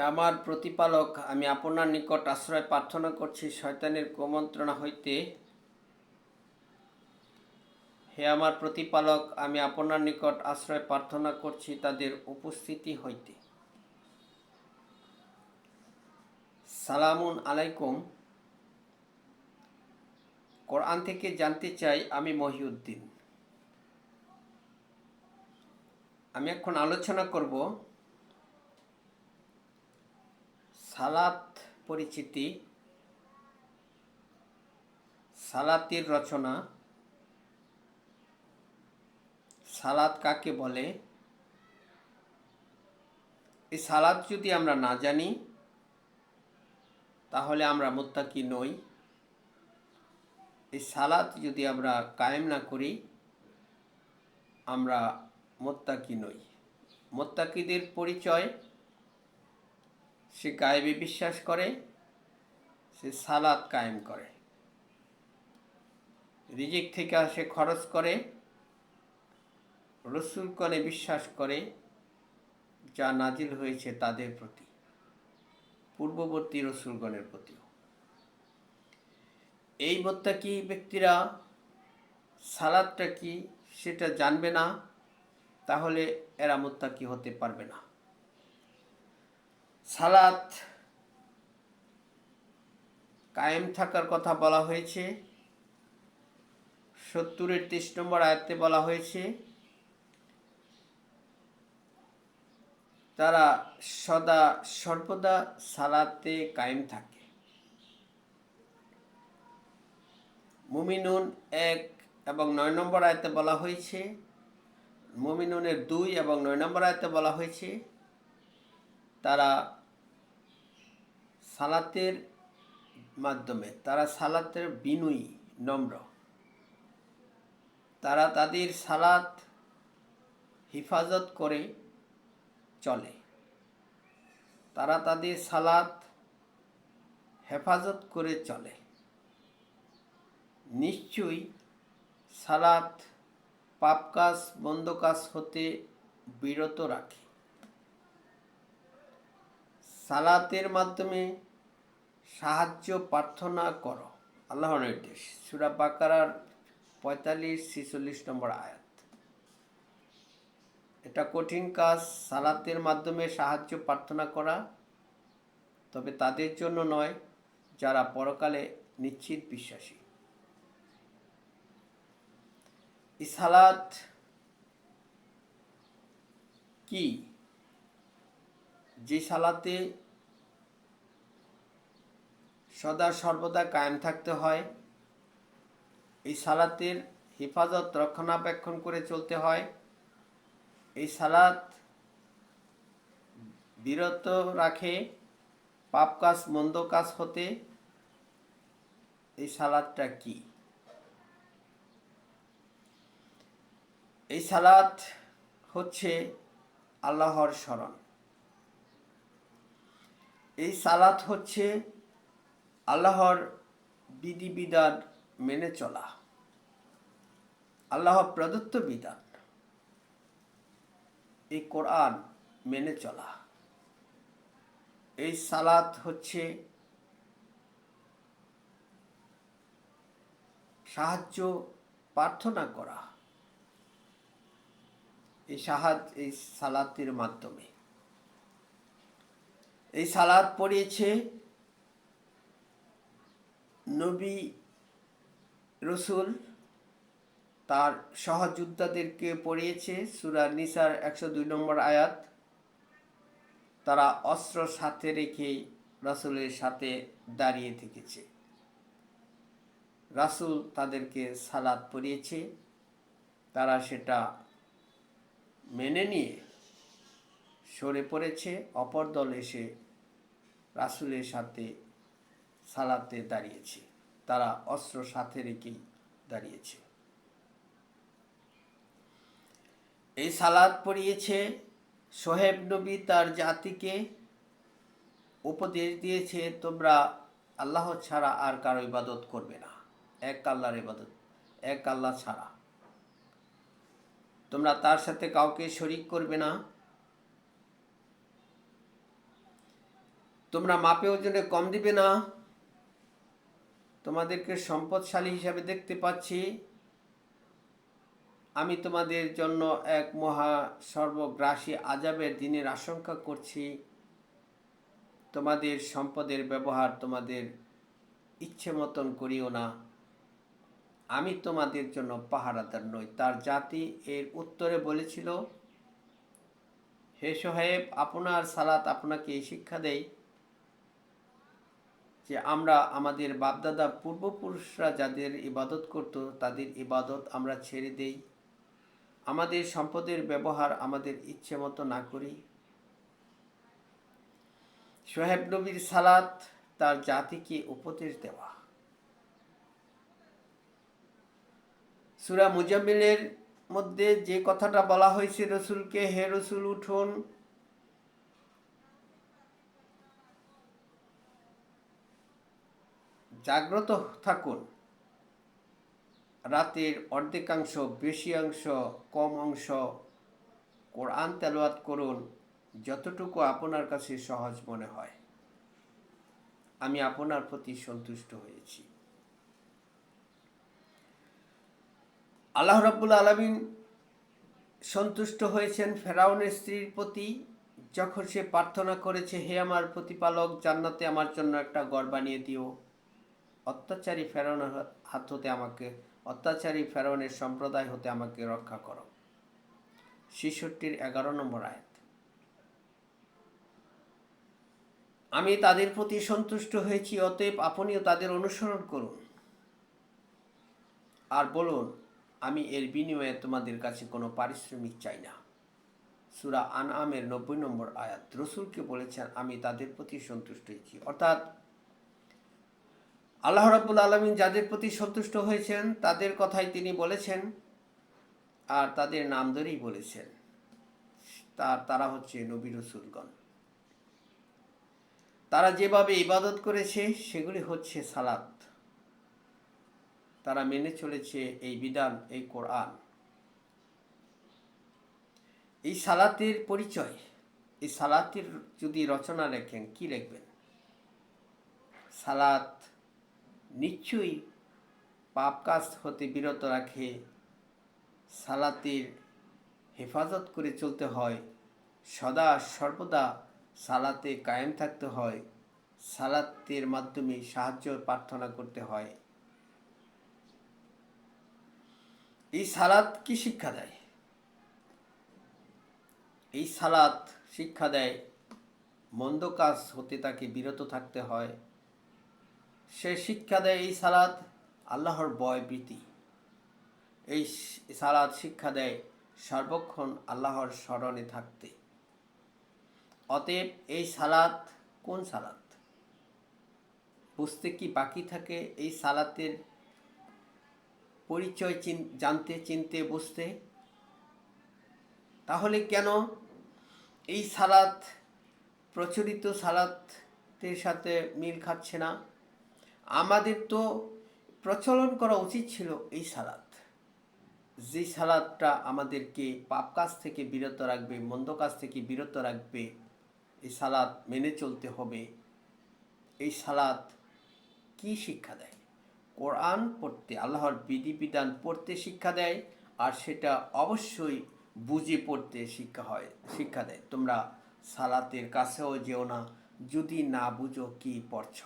আমার প্রতিপালক, আমি আপনার নিকট আশ্রয় প্রার্থনা করছি, শয়তানের কুমন্ত্রণা হইতে। হে আমার প্রতিপালক, আমি আপনার নিকট আশ্রয় প্রার্থনা করছি, তাদের উপস্থিতি হইতে। সালামুন আলাইকুম। কোরআন থেকে জানতে চাই, আমি মহিউদ্দিন। আমি এখন আলোচনা করব সালাত পরিচিতি, সালাতের রচনা, সালাত কাকে বলে? এই সালাত যদি আমরা না জানি, তাহলে আমরা মোত্তাকি নই। এই সালাত যদি আমরা কায়েম না করি, আমরা মোত্তাকি নই। মোত্তাকিদের পরিচয় সে গায়েবে বিশ্বাস করে, সে সালাদ কায়েম করে। রিজিক থেকে সে খরচ করে, রসুল কনে বিশ্বাস করে, যা নাজিল হয়েছে তাদের প্রতি, পূর্ববর্তী রসুলগণের প্রতিও। এই মোত্তাকি ব্যক্তিরা সালাদটা কি সেটা জানবে না? তাহলে এরা মোত্তাকি হতে পারবে না? সালাত কায়েম থাকার কথা বলা হয়েছে। সত্তরের তেইশ নম্বর আয়ত্তে বলা হয়েছে, তারা সদা সর্বদা সালাতে কায়েম থাকে। মুমিনুন এক এবং নয় নম্বর আয়তে বলা হয়েছে, মুমিনুনের দুই এবং নয় নম্বর আয়তে বলা হয়েছে, তারা সালাতের মাধ্যমে, তারা সালাতের বিনয়ী, নম্র। তারা তাদের সালাত হিফাজত করে চলে। তারা তাদের সালাত হেফাজত করে চলে। নিশ্চয়ই সালাত পাপ কাজ বন্ধ কাজ হতে বিরত রাখে। সালাতের মাধ্যমে সাহায্য প্রার্থনা করো। আল্লাহ নির্দেশ। সুরা বাকারার পঁয়তাল্লিশ, ছিচল্লিশ নম্বর আয়াত। এটা কঠিন কাজ, সালাতের মাধ্যমে সাহায্য প্রার্থনা করা, তবে তাদের জন্য নয়, যারা পরকালে নিশ্চিত বিশ্বাসী। এই সালাত কি? যে সালাতে সদা সর্বদা কায়েম থাকতে হয়। এই সালাতের হেফাজত রক্ষণাবেক্ষণ করে চলতে হয়। এই সালাত বিরত রাখে, পাপ কাজ, মন্দ কাজ হতে। এই সালাদটা কি? এই সালাত হচ্ছে আল্লাহর স্মরণ। এই সালাত হচ্ছে আল্লাহর বিধিবিধান মেনে চলা। আল্লাহ প্রদত্ত বিধান এই কোরআন মেনে চলা। এই সালাত হচ্ছে সাহায্য, প্রার্থনা করা। এই সাহায্য, এই সালাতের মাধ্যমে। এই সালাদ পড়িয়েছে নবী রসুল তার সহযোদ্ধাদেরকে পড়িয়েছে সুরা নিসার একশো দুই নম্বর আয়াত। তারা অস্ত্র সাথে রেখে রাসুলের সাথে দাঁড়িয়ে থেকেছে। রাসুল তাদেরকে সালাদ পড়িয়েছে। তারা সেটা মেনে নিয়ে সরে পড়েছে। অপর দল এসে রাসুলের সাথে সালাতে দাঁড়িয়েছে। তারা অস্ত্র সাথে রেখেই দাঁড়িয়েছে। এই সালাদ পড়িয়েছে সোহেব নবী তার জাতিকে। উপদেশ দিয়েছে, তোমরা আল্লাহ ছাড়া আর কারও ইবাদত করবে না। এক আল্লাহর ইবাদত, এক আল্লাহ ছাড়া। তোমরা তার সাথে কাউকে শরিক করবে না। তোমরা মাপে ওজনে কম দিবে না। তোমাদেরকে সম্পদশালী হিসাবে দেখতে পাচ্ছি। আমি তোমাদের জন্য এক মহা সর্বগ্রাসী আজাবের দিনের আশঙ্কা করছি। তোমাদের সম্পদের ব্যবহার তোমাদের ইচ্ছে মতন করিও না। আমি তোমাদের জন্য পাহারাদার নই। তার জাতি এর উত্তরে বলেছিল, হে সোহেব, আপনার সালাত আপনাকে শিক্ষা দেয় যে আমরা আমাদের বাপদাদা পূর্বপুরুষরা যাদের ইবাদত করত, তাদের ইবাদত আমরা ছেড়ে দেই। আমাদের সম্পদের ব্যবহার আমাদের ইচ্ছে মতো না করি। সোহেব নবীর সালাত তার জাতিকে উপদেশ দেওয়া। সুরা মুজাম্মিলের মধ্যে যে কথাটা বলা হয়েছে, রসুলকে হে রসুল, উঠুন। জাগ্রত থাকুন। রাতের অর্ধেকাংশ, বেশি অংশ, কম অংশ কোরআন তেলাওয়াত করুন, যতটুকু আপনার কাছে সহজ মনে হয়। আমি আপনার প্রতি সন্তুষ্ট হয়েছি। আল্লাহ রাব্বুল আলমিন সন্তুষ্ট হয়েছেন ফেরাউনের স্ত্রীর প্রতি, যখন সে প্রার্থনা করেছে, হে আমার প্রতিপালক, জান্নাতে আমার জন্য একটা ঘর বানিয়ে দিও। অত্যাচারী ফেরাউনের হাত হতে আমাকে, অত্যাচারী ফেরাউনের সম্প্রদায় হতে আমাকে রক্ষা করো। শিশুটির এগারো নম্বর আয়াত। আমি তাদের প্রতি সন্তুষ্ট হয়েছি, অতএব আপনিও তাদের অনুসরণ করুন। আর বলুন, আমি এর বিনিময়ে তোমাদের কাছে কোনো পারিশ্রমিক চাই না। সুরা আন আমের নব্বই নম্বর আয়াত। রসুলকে বলেছেন, আমি তাদের প্রতি সন্তুষ্ট হয়েছি। অর্থাৎ আল্লাহ রাব্বুল আলমিন যাদের প্রতি সন্তুষ্ট হয়েছেন, তাদের কথাই তিনি বলেছেন আর তাদের নাম ধরেই বলেছেন। তার, তারা হচ্ছে নবী রসুলগণ। তারা যেভাবে ইবাদত করেছে, সেগুলি হচ্ছে সালাত। তারা মেনে চলেছে এই বিধান, এই কোরআন। এই সালাতের পরিচয়, এই সালাতের যদি রচনা লেখেন, কি লিখবেন? সালাত নিশ্চয়ই পাপ কাজ হতে বিরত রাখে, সালাতের হেফাজত করে চলতে হয়, সদা সর্বদা সালাতে কায়েম থাকতে হয়, সালাতের মাধ্যমে সাহায্য প্রার্থনা করতে হয়। এই সালাত কি শিক্ষা দেয়? এই সালাত শিক্ষা দেয়, মন্দ কাজ হতে তাকে বিরত থাকতে হয় সে শিক্ষা দেয় এই সালাদ আল্লাহর বয় প্রীতি। এই সালাদ শিক্ষা দেয় সর্বক্ষণ আল্লাহর স্মরণে থাকতে। অতএব এই সালাত কোন সালাত? বুঝতে কি বাকি থাকে এই সালাতের পরিচয় চিন, জানতে, চিনতে, বুঝতে? তাহলে কেন এই সালাত, প্রচলিত সালাতের সাথে মিল খাচ্ছে না? আমাদের তো প্রচলন করা উচিত ছিল এই সালাদ। যে সালাদটা আমাদেরকে পাপ কাজ থেকে বিরত রাখবে, মন্দ কাজ থেকে বিরত রাখবে, এই সালাদ মেনে চলতে হবে। এই সালাদ কি শিক্ষা দেয়? কোরআন পড়তে, আল্লাহর বিধিবিধান পড়তে শিক্ষা দেয় আর সেটা অবশ্যই বুঝে পড়তে শিক্ষা হয়, শিক্ষা দেয়। তোমরা সালাতের কাছেও যেও না, যদি না বুঝো কি পড়ছ।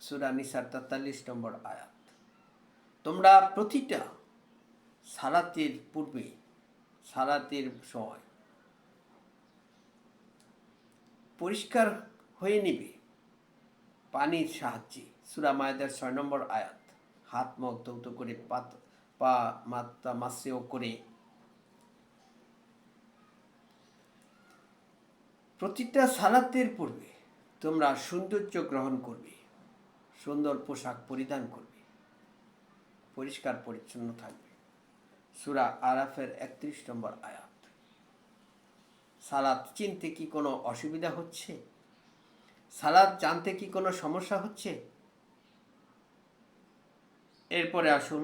সুরা নিসার তেতাল্লিশ নম্বর আয়াত। তোমরা প্রতিটা সালাতের পূর্বে, সালাতের সময় পরিষ্কার হয়ে নিবে পানির সাহায্যে। সুরা মায়দার ছয় নম্বর আয়াত। হাত মুখ দৌত করে পাত, পা মাত্রা মাসেও করে প্রতিটা সালাতের পূর্বে তোমরা সৌন্দর্য গ্রহণ করবে। সুন্দর পোশাক পরিধান করবে। পরিষ্কার পরিচ্ছন্ন থাকবে। সুরা আরাফের একত্রিশ নম্বর আয়াত। সালাদ চিনতে কি কোনো অসুবিধা হচ্ছে? সালাদ জানতে কি কোনো সমস্যা হচ্ছে? এরপরে আসুন,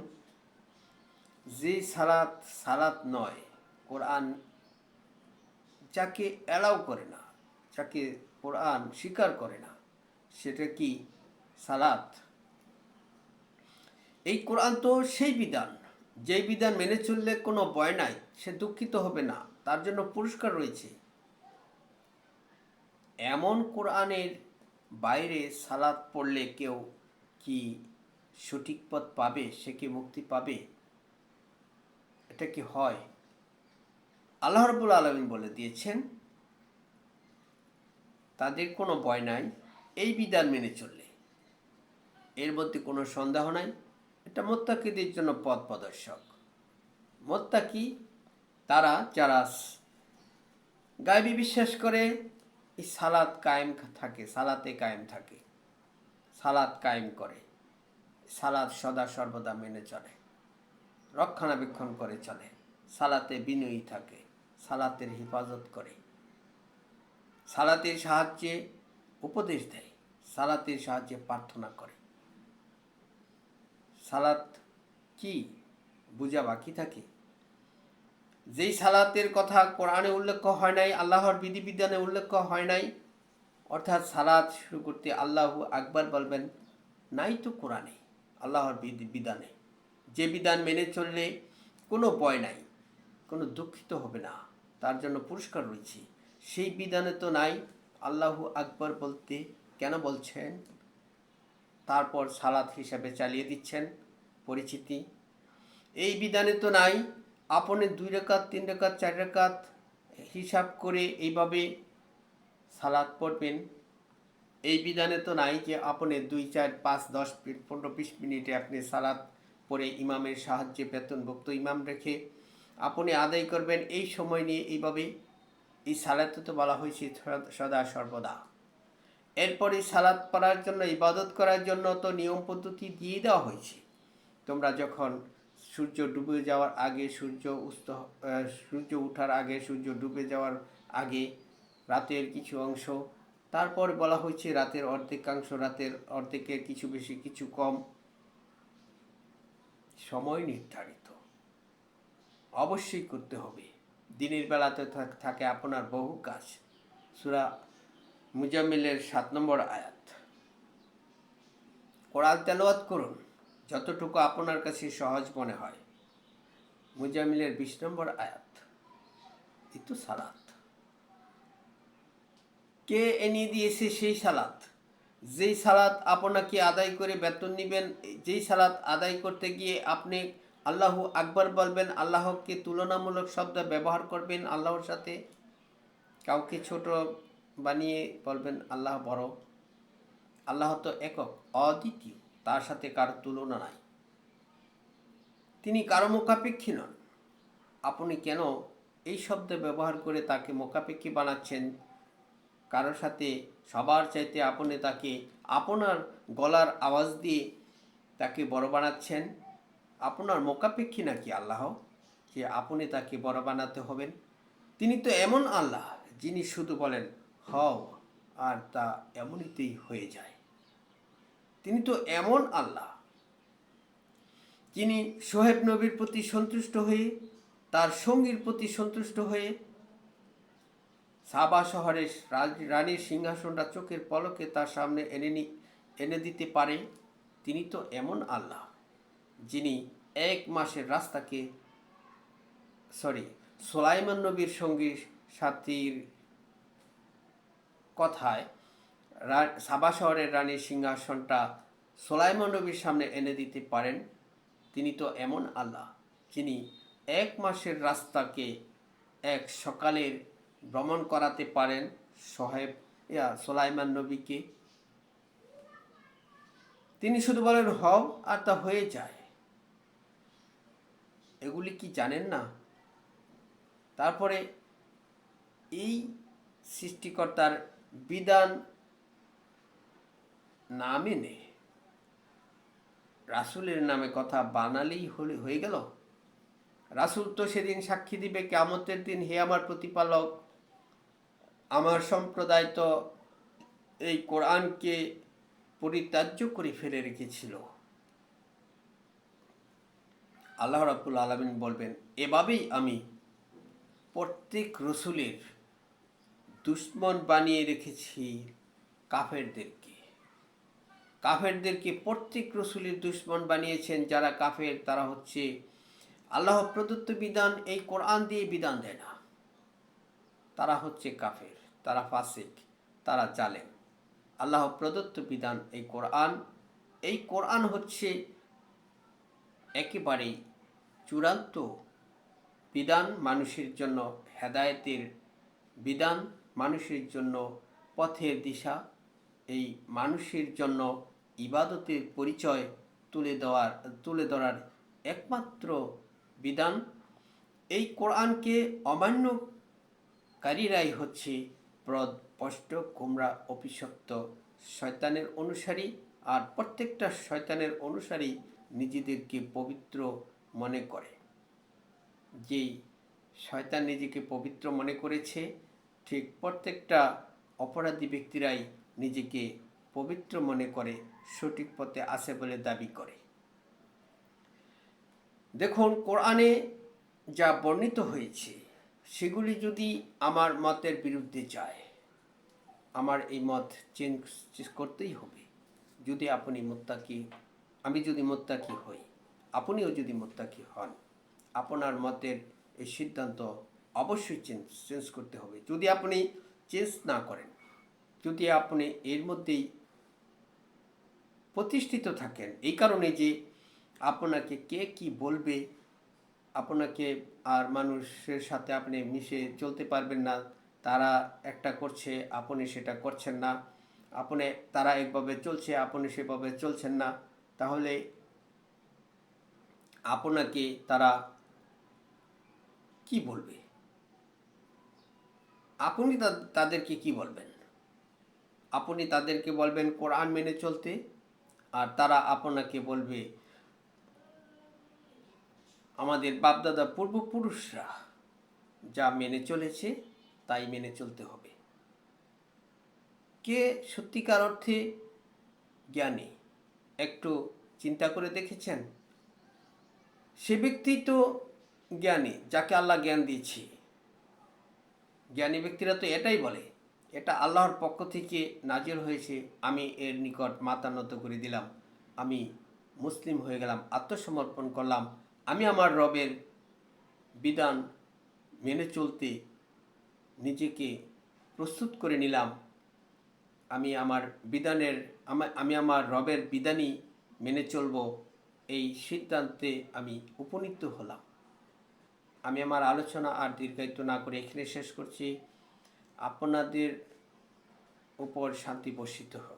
যে সালাত সালাত নয়, কোরআন যাকে অ্যালাউ করে না, যাকে কোরআন স্বীকার করে না, সেটা কি সালাত। এই কোরআন তো সেই বিধান। যেই বিধান মেনে চললে কোনো ভয় নাই, সে দুঃখিত হবে না, তার জন্য পুরস্কার রয়েছে। এমন কোরআনের বাইরে সালাত পড়লে কেউ কি সঠিক পথ পাবে? সে কি মুক্তি পাবে? এটা কি হয়? আল্লাহ রবুল আলমিন বলে দিয়েছেন, তাদের কোনো ভয় নাই, এই বিধান মেনে চললে। এর মধ্যে কোনো সন্দেহ নাই। এটা মোত্তাকিদের জন্য পথ প্রদর্শক। মোত্তাকি তারা যারা গায়বী বিশ্বাস করে, এই সালাত কায়েম থাকে, সালাতে কায়েম থাকে। সালাত কায়েম করে। সালাত সদা সর্বদা মেনে চলে। রক্ষণাবেক্ষণ করে চলে। সালাতে বিনয়ী থাকে, সালাতের হেফাজত করে। সালাতের সাহায্যে উপদেশ দেয়, সালাতের সাহায্যে প্রার্থনা করে। সালাত কি? বুঝা বাকি থাকে? যেই সালাতের কথা কোরআনে উল্লেখ হয় নাই, আল্লাহর বিধিবিধানে উল্লেখ হয় নাই, অর্থাৎ সালাত শুরু করতে আল্লাহ আকবার বলবেন, নাই তো কোরআনে, আল্লাহর বিধি বিধানে যে বিধান মেনে চললে কোনো ভয় নাই, কোনো দুঃখিত হবে না, তার জন্য পুরস্কার রয়েছে। সেই বিধানে তো নাই, আল্লাহু আকবর বলতে কেন বলছেন? তারপর সালাত হিসাবে চালিয়ে দিচ্ছেন পরিচিতি। এই বিধানে তো নাই, আপনি দুই রেখাত, তিন রেখাত, চার রেখাত হিসাব করে এইভাবে সালাদ পড়বেন। এই বিধানে তো নাই যে আপনি দুই, চার, পাঁচ, দশ মিনিট পনেরো, বিশ মিনিটে আপনি সালাদ পরে ইমামের সাহায্যে বেতনভুক্ত ইমাম রেখে আপনি আদায় করবেন। এই সময় নিয়ে এইভাবে এই সালাতে তো বলা হয়েছে সদা সর্বদা। এরপরে সালাদ পড়ার জন্য, ইবাদত করার জন্য তো নিয়ম পদ্ধতি দিয়ে দেওয়া হয়েছে। তোমরা যখন সূর্য ডুবে যাওয়ার আগে, সূর্য উস্ত সূর্য ওঠার আগে, সূর্য ডুবে যাওয়ার আগে রাতের কিছু অংশ, তারপর বলা হয়েছে রাতের অর্ধেকাংশ, রাতের অর্ধেকের কিছু বেশি, কিছু কম সময় নির্ধারিত। অবশ্যই করতে হবে। দিনের বেলাতে থাকে আপনার বহু কাজ। সুরা মুজাম্মিলের সাত নম্বর আয়াত। কোরআন তেলাওয়াত করুন, যতটুকু আপনার কাছে সহজ মনে হয়। মুজামিলের বিশ নম্বর আয়াত। এই তো সালাত। কে এনে দিয়েছে সেই সালাত? যেই সালাত আপনাকে আদায় করে বেতন নেবেন, যেই সালাত আদায় করতে গিয়ে আপনি আল্লাহ আকবর বলবেন, আল্লাহকে তুলনামূলক শব্দ ব্যবহার করবেন আল্লাহর সাথে, কাউকে ছোট বানিয়ে বলবেন, আল্লাহ বড়। আল্লাহ তো একক, অদ্বিতীয়। তার সাথে কারও তুলনা নাই। তিনি কারও মোকাপেক্ষী নন। আপনি কেন এই শব্দ ব্যবহার করে তাকে মোকাপেক্ষী বানাচ্ছেন? কারোর সাথে সবার চাইতে আপনি তাকে, আপনার গলার আওয়াজ দিয়ে তাকে বড় বানাচ্ছেন? আপনার মোকাপেক্ষী নাকি আল্লাহ, যে আপনি তাকে বড় বানাতে হবেন? তিনি তো এমন আল্লাহ, যিনি শুধু বলেন হও, আর তা এমনিতেই হয়ে যায়। তিনি তো এমন আল্লাহ, যিনি সোহেব নবীর প্রতি সন্তুষ্ট হয়ে, তার সঙ্গীর প্রতি সন্তুষ্ট হয়ে, সাবা শহরের রানীর সিংহাসনটা চোখের পলকে তার সামনে এনে নি, এনে দিতে পারে, তিনি তো এমন আল্লাহ, যিনি এক মাসের রাস্তাকে সরি সোলাইমান নবীর সঙ্গী সাথীর কথায় সাবা শহরের রানীর সিংহাসনটা সোলাইমান নবীর সামনে এনে দিতে পারেন। তিনি তো এমন আল্লাহ, যিনি এক মাসের রাস্তাকে এক সকালের ভ্রমণ করাতে পারেন সোহেব, ইয়া সোলাইমান নবীকে। তিনি শুধু বলেন, হও, আর তা হয়ে যায়। এগুলি কি জানেন না? তারপরে এই সৃষ্টিকর্তার বিধান না মেনে রাসুলের নামে কথা বানালেই হয়ে গেল। রাসুল তো সেদিন সাক্ষী দিবে কেমতের দিন, হে আমার প্রতিপালক, আমার সম্প্রদায় তো এই কোরআনকে পরিত্যাজ্য করে ফেলে রেখেছিল। আল্লাহ রাবুল আলমিন বলবেন, এভাবেই আমি প্রত্যেক রসুলের দুশ্মন বানিয়ে রেখেছি কাফেরদেরকে। কাফেরদেরকে প্রত্যেক রসুলের দুশ্মন বানিয়েছেন যারা কাফের, তারা হচ্ছে আল্লাহ প্রদত্ত বিধান, এই কোরআন দিয়ে বিধান দেয় না। তারা হচ্ছে কাফের, তারা ফাসিক, তারা জালেম। আল্লাহ প্রদত্ত বিধান এই কোরআন এই কোরআন হচ্ছে একেবারেই চূড়ান্ত বিধান, মানুষের জন্য হেদায়েতের বিধান। মানুষের জন্য পথের দিশা। এই মানুষের জন্য ইবাদতের পরিচয় তুলে দেওয়ার, তুলে ধরার একমাত্র বিধান। এই কোরআনকে অমান্যকারীরাই হচ্ছে প্রদ স্পষ্ট কুমড়া, অভিশপ্ত, শয়তানের অনুসারী। আর প্রত্যেকটা শয়তানের অনুসারী নিজেদেরকে পবিত্র মনে করে। যেই শয়তান নিজেকে পবিত্র মনে করেছে ঠিক প্রত্যেকটা অপরাধী ব্যক্তিরাই নিজেকে পবিত্র মনে করে, সঠিক পথে আছে বলে দাবি করে। দেখুন, কোরআনে যা বর্ণিত হয়েছে, সেগুলি যদি আমার মতের বিরুদ্ধে যায়, আমার এই মত চেঞ্জ করতেই হবে। যদি আপনি মোত্তাকি, আমি যদি মোত্তাকি হই, আপনিও যদি মোত্তাকি হন, আপনার মতের এই সিদ্ধান্ত অবশ্যই চেঞ্জ চেঞ্জ করতে হবে। যদি আপনি চেঞ্জ না করেন, যদি আপনি এর মধ্যেই প্রতিষ্ঠিত থাকেন, এই কারণে যে আপনাকে কে কি বলবে, আপনাকে আর মানুষের সাথে আপনি মিশে চলতে পারবেন না, তারা একটা করছে, আপনি সেটা করছেন না, আপনি, তারা একভাবে চলছে, আপনি সেভাবে চলছেন না, তাহলে আপনাকে তারা কি বলবে? আপনি তাদেরকে কি বলবেন? আপনি তাদেরকে বলবেন কোরআন মেনে চলতে, আর তারা আপনাকে বলবে, আমাদের বাপদাদা পূর্বপুরুষরা যা মেনে চলেছে, তাই মেনে চলতে হবে। কে সত্যিকার অর্থে জ্ঞানী? একটু চিন্তা করে দেখেছেন? সে ব্যক্তি তো জ্ঞানী, যাকে আল্লাহ জ্ঞান দিয়েছে। জ্ঞানী ব্যক্তিরা তো এটাই বলে, এটা আল্লাহর পক্ষ থেকে নাজির হয়েছে, আমি এর নিকট মাথা নত করে দিলাম, আমি মুসলিম হয়ে গেলাম, আত্মসমর্পণ করলাম, আমি আমার রবের বিধান মেনে চলতে নিজেকে প্রস্তুত করে নিলাম, আমি আমার বিধানের আমি আমার রবের বিধানই মেনে চলব, এই সিদ্ধান্তে আমি উপনীত হলাম। আমি আমার আলোচনা আর দীর্ঘায়িত না করে এখানে শেষ করছি। আপনাদের উপর শান্তি বর্ষিত হোক।